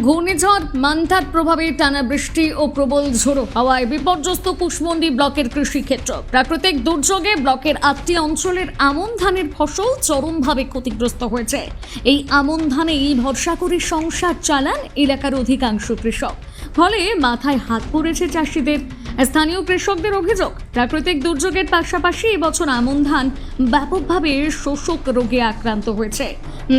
ঘূর্ণিঝড় মান্থার প্রভাবে টানা বৃষ্টি ও প্রবল ঝোড়ো হাওয়ায় বিপর্যস্ত কুশমন্ডি ব্লকের কৃষিক্ষেত্র। প্রাকৃতিক দুর্যোগে ব্লকের আটটি অঞ্চলের আমন ধানের ফসল চরমভাবে ক্ষতিগ্রস্ত হয়েছে। এই আমন ধানে এই ভরসা করে সংসার চালান এলাকার অধিকাংশ কৃষক। ফলে মাথায় হাত পড়েছে চাষিদের। স্থানীয় কৃষকদের অভিযোগ, প্রাকৃতিক দুর্যোগের পাশাপাশি এবছর আমন ধান ব্যাপকভাবে শোষক রোগে আক্রান্ত হয়েছে,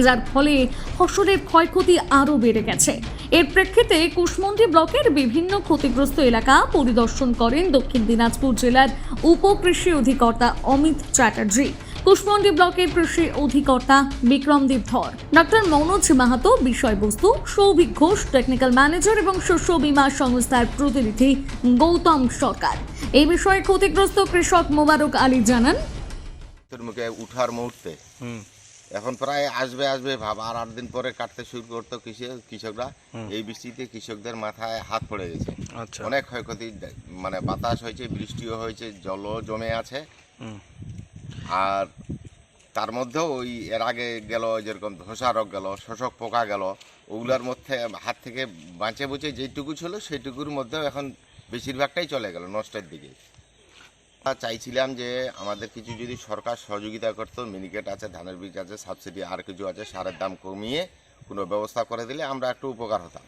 যার ফলে ফসলের ক্ষয়ক্ষতি আরও বেড়ে গেছে। এর প্রেক্ষিতে কুশমন্ডি ব্লকের বিভিন্ন ক্ষতিগ্রস্ত এলাকা পরিদর্শন করেন দক্ষিণ দিনাজপুর জেলার উপকৃষি অধিকর্তা অমিত চ্যাটার্জি। কুশমন্ডি ব্লকের কৃষি অধিকর্তা বিক্রমদীপ ধর ডক্টর মনোজ মাহাতো বিষয়বস্তু সৌভিক ঘোষ টেকনিক্যাল ম্যানেজার এবং শস্য বীমা সংস্থার প্রতিনিধি গৌতম সরকার। এই বিষয়ে ক্ষতিগ্রস্ত কৃষক মোবারক আলী জানান। মুখে উঠার মুহূর্তে এখন প্রায় আসবে আসবে ভাব। আর আট দিন পরে কাটতে শুরু করতো কৃষক কৃষকরা। এই বৃষ্টিতে কৃষকদের মাথায় হাত পড়ে গেছে। আচ্ছা। অনেক ক্ষয়ক্ষতি মানে বাতাস হয়েছে বৃষ্টিও হয়েছে জলও জমে আছে। হুম। আর তার মধ্যেও ওই এর আগে গেল যেরকম ধসা রোগ গেল, শোষক পোকা গেল, ওগুলোর মধ্যে হাত থেকে বাঁচে বুঝে যেটুকু ছিল সেইটুকুর মধ্যেও এখন বেশিরভাগটাই চলে গেল নষ্টের দিকে। চাইছিলাম যে আমাদের কিছু যদি সরকার সহযোগিতা করতো, মিনিকেট আছে, ধানের বীজ আছে, সাবসিডি আর কিছু আছে, সারের দাম কমিয়ে কোনো ব্যবস্থা করে দিলে আমরা একটু উপকার হতাম।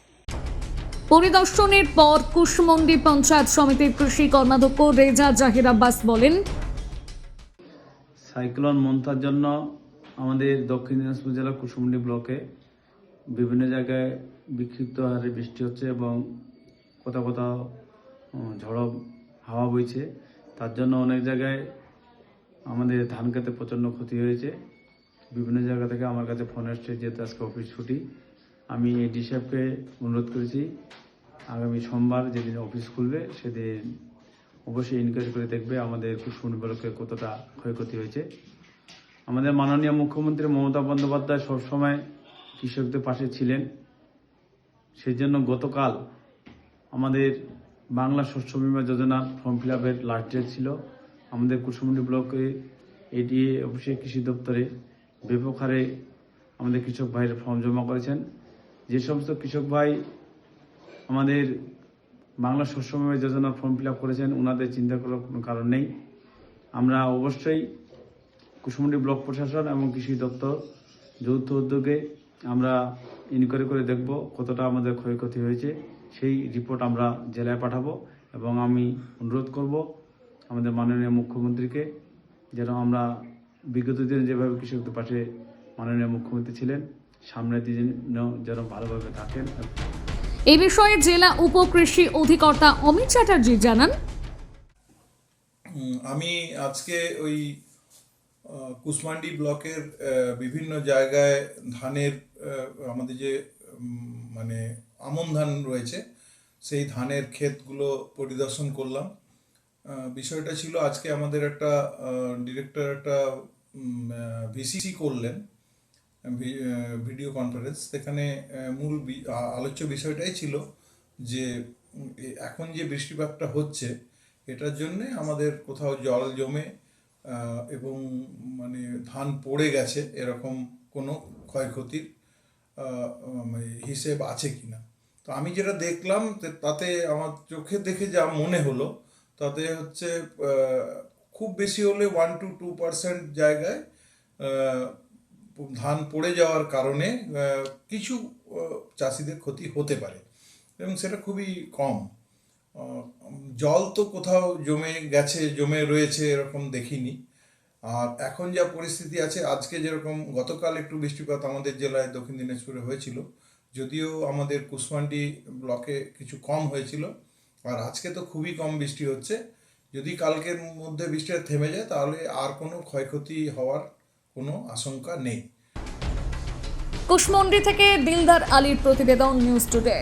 পরিদর্শনের পর কুশমন্ডি পঞ্চায়েত সমিতির কৃষি কর্মাধ্যক্ষ রেজা জাহির আব্বাস বলেন সাইক্লোন মন্থার জন্য আমাদের দক্ষিণ দিনাজপুর জেলার কুসুমডি ব্লকে বিভিন্ন জায়গায় বিক্ষিপ্ত হারে বৃষ্টি হচ্ছে এবং কোথাও কোথাও ঝড়ো হাওয়া বইছে। তার জন্য অনেক জায়গায় আমাদের ধান খেতে প্রচণ্ড ক্ষতি হয়েছে। বিভিন্ন জায়গা থেকে আমার কাছে ফোন এসছে যেহেতু আজকে অফিস ছুটি। আমি এডি সাহেবকে অনুরোধ করেছি, আগামী সোমবার যেদিন অফিস খুলবে সেদিন অবশ্যই ইনকোয়ারি করে দেখবে আমাদের কুসুমনি ব্লকে কতটা ক্ষয়ক্ষতি হয়েছে। আমাদের মাননীয় মুখ্যমন্ত্রী মমতা বন্দ্যোপাধ্যায় সবসময় কৃষকদের পাশে ছিলেন। সেই জন্য গতকাল আমাদের বাংলা শস্য বীমা যোজনা ফর্ম ফিল আপের লাস্ট ডেট ছিল। আমাদের কুসুমন্ডি ব্লকে এডিএ অফিসে কৃষি দপ্তরে ব্যাপক হারে আমাদের কৃষক ভাইয়ের ফর্ম জমা করেছেন। যে সমস্ত কৃষক ভাই আমাদের বাংলা শস্য বীমা যোজনা ফর্ম ফিল করেছেন ওনাদের চিন্তা করার কোনো কারণ নেই। আমরা অবশ্যই কুসুমুন্ডি ব্লক প্রশাসন এবং কৃষি দপ্তর, যৌথ উদ্যোগে আমরা ইনকোয়ারি করে দেখব কতটা আমাদের ক্ষয়ক্ষতি হয়েছে। সেই রিপোর্ট আমরা জেলায় পাঠাবো এবং আমি অনুরোধ করব আমাদের মাননীয় মুখ্যমন্ত্রীকে যেন আমরা বিগত দিনে যেভাবে কৃষকদের পাশে মাননীয় মুখ্যমন্ত্রী ছিলেন, সামনের দিন যেন ভালোভাবে থাকেন। এই বিষয়ে জেলা উপকৃষি অধিকর্তা অমিত চ্যাটার্জি জানান। আমি আজকে ওই আহ, কুশমান্ডি ব্লকের বিভিন্ন জায়গায় ধানের আমাদের যে মানে আমন ধান রয়েছে সেই ধানের ক্ষেতগুলো পরিদর্শন করলাম। বিষয়টা ছিল আজকে আমাদের একটা ডিরেক্টর একটা ভিসিসি করলেন। ভিডিও কনফারেন্স সেখানে মূল আলোচ্য বিষয়টাই ছিল যে এখন যে বৃষ্টিপাতটা হচ্ছে, এটার জন্য আমাদের কোথাও জল জমে এবং মানে ধান পড়ে গেছে, এরকম কোনো ক্ষয়ক্ষতির হিসেব আছে কি না তো আমি যেটা দেখলাম তাতে আমার চোখে দেখে যা মনে হলো, তাতে হচ্ছে খুব বেশি হলে ওয়ান টু টু পার্সেন্ট জায়গায় ধান পড়ে যাওয়ার কারণে কিছু চাষিদের ক্ষতি হতে পারে এবং সেটা খুবই কম। জল তো কোথাও জমে গেছে, জমে রয়েছে এরকম দেখিনি। আর এখন যা পরিস্থিতি আছে, আজকে যেরকম গতকাল একটু বৃষ্টিপাত আমাদের জেলায় দক্ষিণ দিনাজপুরে হয়েছিল, যদিও আমাদের কুশমান্ডি ব্লকে কিছু কম হয়েছিল, আর আজকে তো খুবই কম বৃষ্টি হচ্ছে। যদি কালকের মধ্যে বৃষ্টিটা থেমে যায়, তাহলে আর কোনো ক্ষয়ক্ষতি হওয়ার কোনো আশঙ্কা নেই। কুশমন্ডি থেকে দিলদার আলীর প্রতিবেদন নিউজ টুডে।